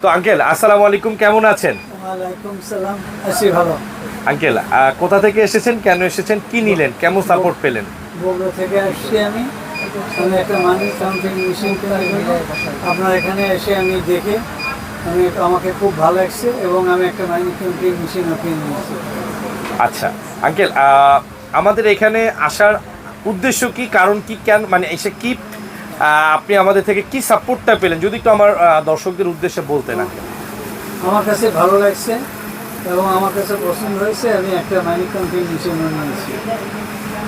তো আঙ্কেল আসসালামু আলাইকুম কেমন আছেন? ওয়ালাইকুম সালাম আছি ভালো। আঙ্কেল কোথা থেকে এসেছেন কেন এসেছেন কি নিলেন কেমন সাপোর্ট পেলেন? বগুড়া থেকে আসছি আমি। আমি একটা মানি কাউন্টিং মেশিন আপনার এখানে এসে আমি দেখে আমি আমাকে খুব ভালো লাগছে এবং আমি একটা মানি কাউন্টিং মেশিনও কিনে নিয়েছি আচ্ছা আঙ্কেল আমাদের এখানে আসার উদ্দেশ্য কি কারণ কি কেন মানে এসে কি আপনি আমাদের থেকে কি সাপোর্টটা পেলেন? যদি একটু আমার দর্শকদের উদ্দেশ্যে বলতেন আঙ্কেল আমার কাছে ভালো লাগছে এবং আমার কাছে পছন্দ হয়েছে। আমি একটা কাউন্টিং মেশিনও নিয়েছি।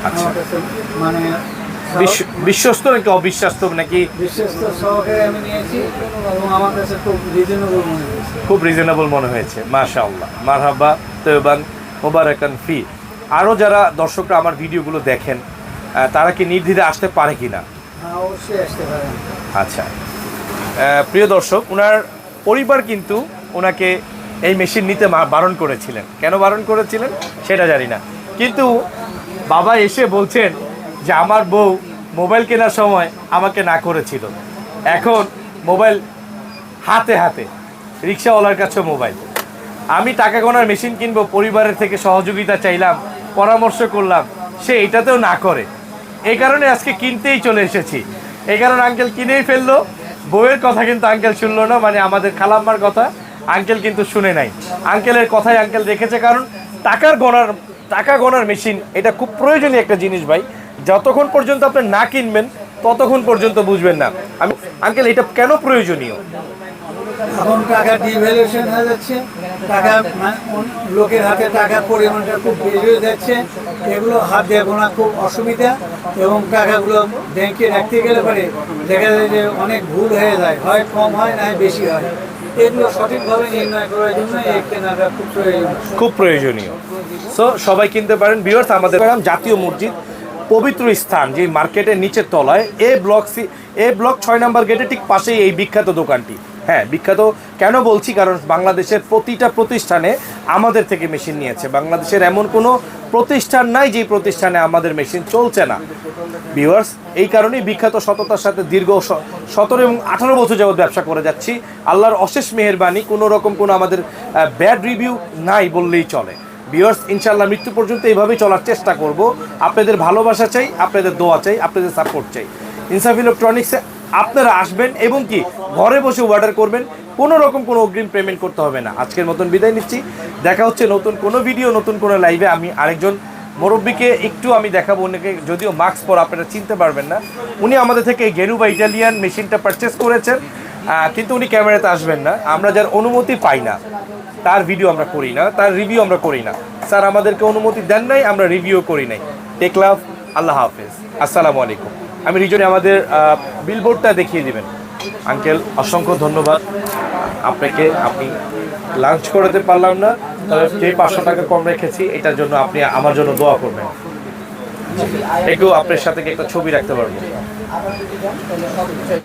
আচ্ছা। আমার কাছে মানে বিশ্ব- বিশ্বস্ত নাকি অবিশ্বাস্ত নাকি? বিশ্বস্ত সহকারে আমি নিয়েছি এবং আমার কাছে খুব রিজনেবল মনে হয়েছে। খুব রিজনেবল মনে হয়েছে মাশা আল্লাহ মারহাবা তৈবান মোবারকান ফি। আরও যারা দর্শকরা আমার ভিডিওগুলো দেখেন তারা কি নির্দ্বিধে আসতে পারে কি না হ্যাঁ আচ্ছা। প্রিয় দর্শক ওনার পরিবার কিন্তু ওনাকে এই মেশিন নিতে বারণ করেছিলেন। কেন বারণ করেছিলেন? সেটা জানি না। কিন্তু বাবা এসে বলছেন যে, আমার বউ মোবাইল কেনার সময় আমাকে না করেছিল। এখন মোবাইল হাতে হাতে, রিক্সাওয়ালার কাছে মোবাইল। আমি টাকা গোনার মেশিন কিনবো, পরিবারের থেকে সহযোগিতা চাইলাম, পরামর্শ করলাম, সে এটাতেও না করে। এই কারণে আজকে কিনতেই চলে এসেছি। এই কারণে আঙ্কেল কিনেই ফেলল। বউয়ের কথা কিন্তু আঙ্কেল শুনলো না মানে আমাদের খালাম্মার কথা আঙ্কেল কিন্তু শুনে নাই। আঙ্কেলের কথাই আঙ্কেল দেখেছে কারণ টাকার গোনার টাকা গোনার মেশিন এটা খুব প্রয়োজনীয় একটা জিনিস ভাই। যতক্ষণ পর্যন্ত আপনি না কিনবেন, ততক্ষণ পর্যন্ত বুঝবেন না। আমি আঙ্কেল এটা কেন প্রয়োজনীয়? এখন টাকা ডিভ্যালুয়েশন হয়ে যাচ্ছে। টাকা লোকের হাতে টাকার পরিমাণটা খুব বেশি হয়ে যাচ্ছে। এগুলো হাত দিয়ে গোনা খুব অসুবিধা এবং টাকাগুলো ব্যাংকে রাখতে গেলে পরে দেখা যায় যে অনেক ভুল হয়ে যায়, হয় কম হয় না বেশি হয়। এগুলো সঠিকভাবে নির্ণয় করার জন্য এই কেনাটা খুব প্রয়োজন খুব প্রয়োজনীয়। সো সবাই কিনতে পারেন। ভিউয়ার্স আমাদের জাতীয় মসজিদ, পবিত্র স্থান যে মার্কেটের নিচের তলায় A block C A block ছয় নম্বর গেটের ঠিক পাশেই এই বিখ্যাত দোকানটি। হ্যাঁ বিখ্যাত কেন বলছি? কারণ বাংলাদেশের প্রতিটা প্রতিষ্ঠানে আমাদের থেকে মেশিন নিয়েছে। বাংলাদেশের এমন কোনো প্রতিষ্ঠান নাই যে প্রতিষ্ঠানে আমাদের মেশিন চলছে না। ভিউয়ার্স, এই কারণেই বিখ্যাত সততার সাথে দীর্ঘ সতেরো এবং আঠারো বছর যাবত ব্যবসা করে যাচ্ছি। আল্লাহর অশেষ মেহেরবানি, কোনো রকম কোনো আমাদের ব্যাড রিভিউ নাই বললেই চলে। ভিউয়ার্স ইনশাল্লাহ মৃত্যু পর্যন্ত এইভাবেই চলার চেষ্টা করব। আপনাদের ভালোবাসা চাই, আপনাদের দোয়া চাই, আপনাদের সাপোর্ট চাই। ইনসাফ ইলেকট্রনিক্সে আপনারা আসবেন এবং কি ঘরে বসে অর্ডার করবেন, কোনো রকম কোনো অগ্রিম পেমেন্ট করতে হবে না। আজকের মতন বিদায় নিচ্ছি। দেখা হচ্ছে নতুন কোনো ভিডিও নতুন কোনো লাইভে আমি আরেকজন মুরব্বীকে একটু আমি দেখাবো উনিকে যদিও মাস্ক পর আপনারা চিনতে পারবেন না। উনি আমাদের থেকে এই গেরু বা ইটালিয়ান মেশিনটা পারচেস করেছেন কিন্তু উনি ক্যামেরাতে আসবেন না। আমরা যার অনুমতি পাই না। তার ভিডিও আমরা করি না। তার রিভিউ আমরা করি না। স্যার, আমাদেরকে অনুমতি দেন নাই, আমরা রিভিউ করি নাই। টেক লাভ আল্লাহ হাফেজ। আসসালামু আলাইকুম। আমি রিজনে আমাদের বিলবোর্ডটা দেখিয়ে দিবেন। আঙ্কেল, অসংখ্য ধন্যবাদ। আপনাকে আপনি লাঞ্চ করাতে পারলাম না, তবে যে পাঁচশো টাকা কম রেখেছি, এটার জন্য আপনি আমার জন্য দোয়া করবেন। একটু আপনার সাথে একটা ছবি রাখতে পারব।